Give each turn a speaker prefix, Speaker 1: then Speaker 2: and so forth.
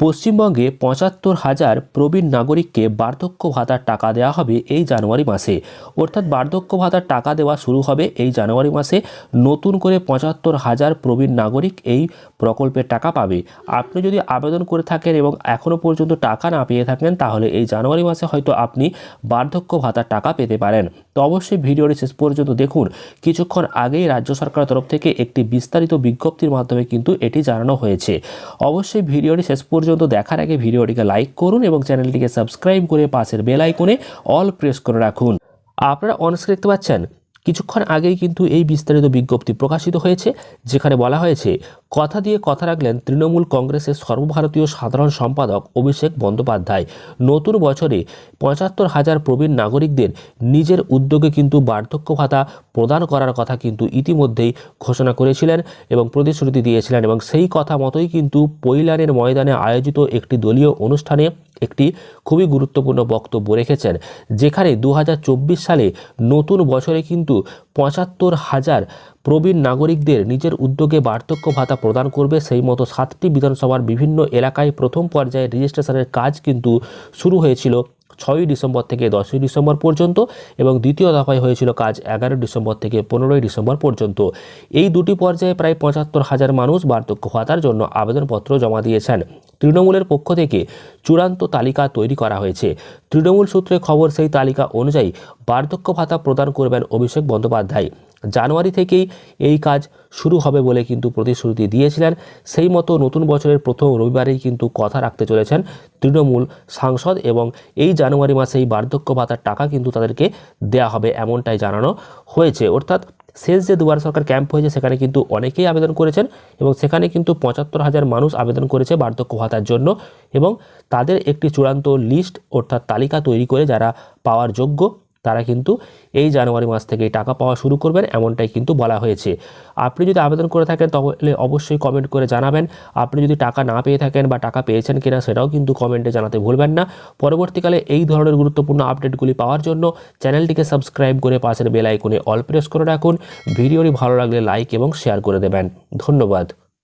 Speaker 1: পশ্চিমবঙ্গে পঁচাত্তর হাজার প্রবীণ নাগরিককে বার্ধক্য ভাতার টাকা দেওয়া হবে এই জানুয়ারি মাসে। অর্থাৎ বার্ধক্য ভাতার টাকা দেওয়া শুরু হবে এই জানুয়ারি মাসে। নতুন করে পঁচাত্তর হাজার প্রবীণ নাগরিক এই প্রকল্পের টাকা পাবে। আপনি যদি আবেদন করে থাকেন এবং এখনও পর্যন্ত টাকা না পেয়ে থাকেন, তাহলে এই জানুয়ারি মাসে হয়তো আপনি বার্ধক্য ভাতার টাকা পেতে পারেন। তো অবশ্যই ভিডিওটি শেষ পর্যন্ত দেখুন। কিছুক্ষণ আগেই রাজ্য সরকারের তরফ থেকে একটি বিস্তারিত বিজ্ঞপ্তির মাধ্যমে কিন্তু এটি জানানো হয়েছে। অবশ্যই ভিডিওটি শেষ পর্যন্ত দেখার আগে ভিডিওটিকে লাইক করুন এবং চ্যানেলটিকে সাবস্ক্রাইব করে পাশের বেল আইকনে অল প্রেস করে রাখুন। আপনারা অনস্ক্রিন দেখতে পাচ্ছেন, কিছুক্ষণ আগেই কিন্তু এই বিস্তারিত বিজ্ঞপ্তি প্রকাশিত হয়েছে, যেখানে বলা হয়েছে কথা দিয়ে কথা রাখলেন তৃণমূল কংগ্রেসের সর্বভারতীয় সাধারণ সম্পাদক অভিষেক বন্দ্যোপাধ্যায়। নতুন বছরে পঁচাত্তর হাজার প্রবীণ নাগরিকদের নিজের উদ্যোগে কিন্তু বার্ধক্য ভাতা প্রদান করার কথা কিন্তু ইতিমধ্যেই ঘোষণা করেছিলেন এবং প্রতিশ্রুতি দিয়েছিলেন এবং সেই কথা মতোই কিন্তু পৈলানের ময়দানে আয়োজিত একটি দলীয় অনুষ্ঠানে একটি খুবই গুরুত্বপূর্ণ বক্তব্য রেখেছেন, যেখানে দু হাজার চব্বিশ সালে নতুন বছরে কিন্তু পঁচাত্তর হাজার প্রবীণ নাগরিকদের নিজের উদ্যোগে বার্ধক্য ভাতা প্রদান করবে, সেই মতো সাতটি বিধানসভার বিভিন্ন এলাকায় প্রথম পর্যায়ে রেজিস্ট্রেশনের কাজ কিন্তু শুরু হয়েছিল ছয়ই ডিসেম্বর থেকে দশই ডিসেম্বর পর্যন্ত এবং দ্বিতীয় দফায় হয়েছিল কাজ এগারোই ডিসেম্বর থেকে পনেরোই ডিসেম্বর পর্যন্ত। এই দুটি পর্যায়ে প্রায় পঁচাত্তর হাজার মানুষ বার্ধক্য ভাতার জন্য আবেদনপত্র জমা দিয়েছেন। তৃণমূলের পক্ষ থেকে চূড়ান্ত তালিকা তৈরি করা হয়েছে। তৃণমূল সূত্রে খবর, সেই তালিকা অনুযায়ী বার্ধক্য ভাতা প্রদান করবেন অভিষেক বন্দ্যোপাধ্যায়। জানুয়ারি থেকেই এই কাজ শুরু হবে বলে কিন্তু প্রতিশ্রুতি দিয়েছিলেন। সেই মতো নতুন বছরের প্রথম রবিবারেই কিন্তু কথা রাখতে চলেছেন তৃণমূল সাংসদ এবং এই জানুয়ারি মাসে এই বার্ধক্য ভাতার টাকা কিন্তু তাদেরকে দেয়া হবে এমনটাই জানানো হয়েছে। অর্থাৎ শেষ যে দুবার সরকার ক্যাম্প হয়েছে সেখানে কিন্তু অনেকেই আবেদন করেছেন এবং সেখানে কিন্তু পঁচাত্তর হাজার মানুষ আবেদন করেছে বার্ধক্য ভাতার জন্য এবং তাদের একটি চূড়ান্ত লিস্ট অর্থাৎ তালিকা তৈরি করে যারা পাওয়ার যোগ্য তারা কিন্তু এই জানুয়ারি মাস থেকেই টাকা পাওয়া শুরু করবেন, এমনটাই কিন্তু বলা হয়েছে। আপনি যদি আবেদন করে থাকেন তাহলে অবশ্যই কমেন্ট করে জানাবেন। আপনি যদি টাকা না পেয়ে থাকেন বা টাকা পেয়েছেন কিনা সেটাও কিন্তু কমেন্টে জানাতে ভুলবেন না। পরবর্তীকালে এই ধরনের গুরুত্বপূর্ণ আপডেটগুলি পাওয়ার জন্য চ্যানেলটিকে সাবস্ক্রাইব করে পাশের বেল আইকনে অল প্রেস করে রাখুন। ভিডিওটি ভালো লাগলে লাইক এবং শেয়ার করে দেবেন। ধন্যবাদ।